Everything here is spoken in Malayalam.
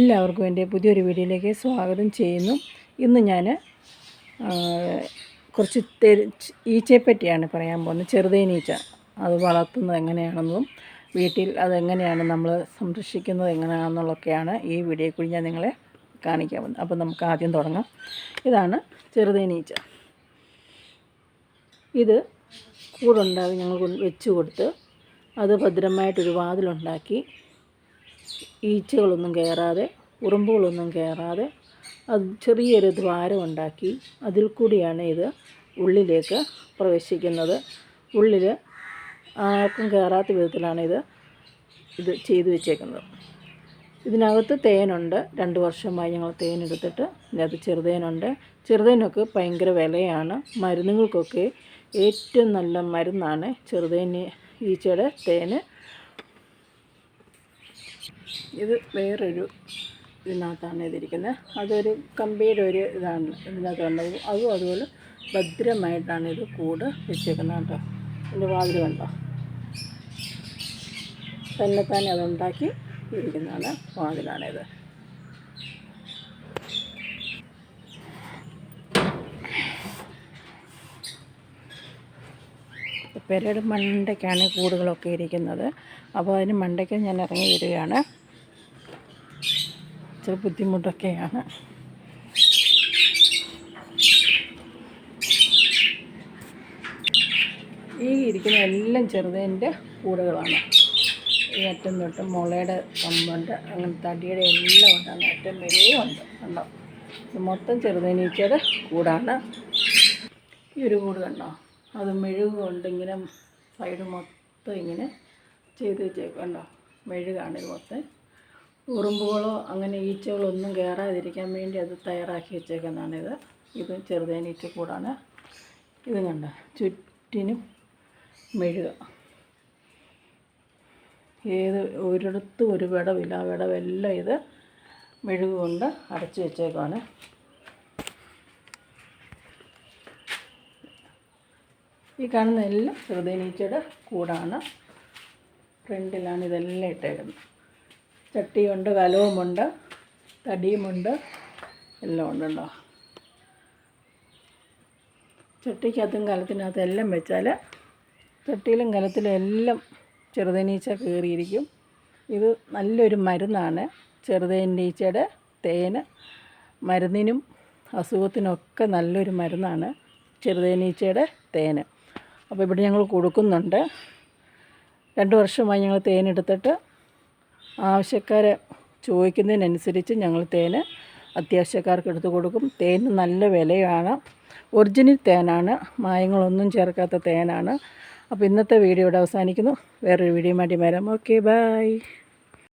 എല്ലാവർക്കും എന്റെ പുതിയൊരു വീഡിയോയിലേക്ക് സ്വാഗതം ചെയ്യുന്നു. ഇന്ന് ഞാൻ കുറച്ച് തെരി ഈച്ചയെപ്പറ്റിയാണ് പറയാൻ പോകുന്നത്. ചെറുതേനീച്ച അത് വളർത്തുന്നത് എങ്ങനെയാണെന്നും വീട്ടിൽ അതെങ്ങനെയാണ് നമ്മൾ സംരക്ഷിക്കുന്നത് എങ്ങനെയാണെന്നുള്ളതൊക്കെയാണ് ഈ വീഡിയോയിൽ കൂടി ഞാൻ നിങ്ങളെ കാണിക്കാൻ പോകുന്നത്. അപ്പോൾ നമുക്ക് ആദ്യം തുടങ്ങാം. ഇതാണ് ചെറുതേനീച്ച ഇത് കൂടുണ്ടാക്കി ഞങ്ങൾ വെച്ച് കൊടുത്ത് അത് ഭദ്രമായിട്ടൊരു വാതിലുണ്ടാക്കി ഈച്ചകളൊന്നും കയറാതെ ഉറുമ്പുകളൊന്നും കയറാതെ അത് ചെറിയൊരു ദ്വാരം ഉണ്ടാക്കി അതിൽ കൂടിയാണ് ഇത് ഉള്ളിലേക്ക് പ്രവേശിക്കുന്നത്. ഉള്ളിൽ ആർക്കും കയറാത്ത വിധത്തിലാണ് ഇത് ഇത് ചെയ്തു വെച്ചേക്കുന്നത്. ഇതിനകത്ത് തേനുണ്ട്. രണ്ട് വർഷമായി ഞങ്ങൾ തേനെടുത്തിട്ട് ഇതിനകത്ത് ചെറുതേനുണ്ട്. ചെറുതേനൊക്കെ ഭയങ്കര വിലയാണ്. മരുന്നുകൾക്കൊക്കെ ഏറ്റവും നല്ല മരുന്നാണ് ചെറുതേന് ഈച്ചയുടെ തേന്. ഇത് വേറൊരു ഇതിനകത്താണ് ഇതിരിക്കുന്നത്. അതൊരു കമ്പിയുടെ ഒരു ഇതാണ് ഇതിനകത്ത് കണ്ടത് അതും അതുപോലെ ഭദ്രമായിട്ടാണ് ഇത് കൂട് വെച്ചേക്കുന്നത് കേട്ടോ. ഇതിന്റെ വാതിൽ കണ്ടോ? തന്നെ തന്നെ അതുണ്ടാക്കി ഇരിക്കുന്നതാണ് വാതിലാണിത്. പെരയുടെ മണ്ടയ്ക്കാണ് കൂടുകളൊക്കെ ഇരിക്കുന്നത്. അപ്പോൾ അതിന് മണ്ടയ്ക്ക് ഞാൻ ഇറങ്ങി വരികയാണ്. ഇച്ചിരി ബുദ്ധിമുട്ടൊക്കെയാണ്. ഈ ഇരിക്കുന്ന എല്ലാം ചെറുതേന്റെ കൂടുകളാണ്. ഈ അറ്റം തൊട്ട് മുളയുടെ കമ്പുണ്ട്. അങ്ങനെ തടിയുടെ എല്ലാം ഉണ്ട്. അങ്ങനെ അറ്റം വരെയും ഉണ്ട്. കണ്ടോ? മൊത്തം ചെറുതേനീച്ചയുടെ കൂടാണ്. ഈ ഒരു കൂട് കണ്ടോ? അത് മെഴുക് കൊണ്ടിങ്ങനെ സൈഡ് മൊത്തം ഇങ്ങനെ ചെയ്ത് വെച്ചേക്കണ്ടോ മെഴുകാണ് ഇത് മൊത്തം. ഉറുമ്പുകളോ അങ്ങനെ ഈച്ചകളോ ഒന്നും കയറാതിരിക്കാൻ വേണ്ടി അത് തയ്യാറാക്കി വെച്ചേക്കുന്നതാണിത് ഇത്. ചെറുതേനീച്ച കൂടാണ്. ഇത് കണ്ട? ചുറ്റിനും മെഴുക. ഏത് ഒരിടത്തും ഒരു വിടവില്ല. ആ വിടവെല്ലാം ഇത് മെഴുക് കൊണ്ട് അടച്ചു വെച്ചേക്കാണ് ഈ കാണുന്ന എല്ലാം ചെറുതേനീച്ചയുടെ കൂടാണ്. ഫ്രണ്ടിലാണ് ഇതെല്ലാം ഇട്ടേക്കുന്നത്. ചട്ടിയുണ്ട് കലവുമുണ്ട് തടിയുമുണ്ട് എല്ലാം ഉണ്ടല്ലോ ചട്ടിക്കകത്തും കലത്തിനകത്തും എല്ലാം വെച്ചാൽ ചട്ടിയിലും കലത്തിലും എല്ലാം ചെറുതേനീച്ച കയറിയിരിക്കും ഇത് നല്ലൊരു മരുന്നാണ്. ചെറുതേനീച്ചയുടെ തേന് മരുന്നിനും അസുഖത്തിനൊക്കെ നല്ലൊരു മരുന്നാണ് ചെറുതേനീച്ചയുടെ തേന്. അപ്പോൾ ഇവിടെ ഞങ്ങൾ കൊടുക്കുന്നുണ്ട്. രണ്ട് വർഷമായി ഞങ്ങൾ തേനെടുത്തിട്ട് ആവശ്യക്കാരെ ചോദിക്കുന്നതിനനുസരിച്ച് ഞങ്ങൾ തേന് അത്യാവശ്യക്കാർക്ക് എടുത്തു കൊടുക്കും. തേന് നല്ല വിലയാണ്. ഒറിജിനൽ തേനാണ്. മായങ്ങളൊന്നും ചേർക്കാത്ത തേനാണ്. അപ്പോൾ ഇന്നത്തെ വീഡിയോ ഇവിടെ അവസാനിക്കുന്നു. വേറൊരു വീഡിയോ മാറ്റി വരാം. Okay bye.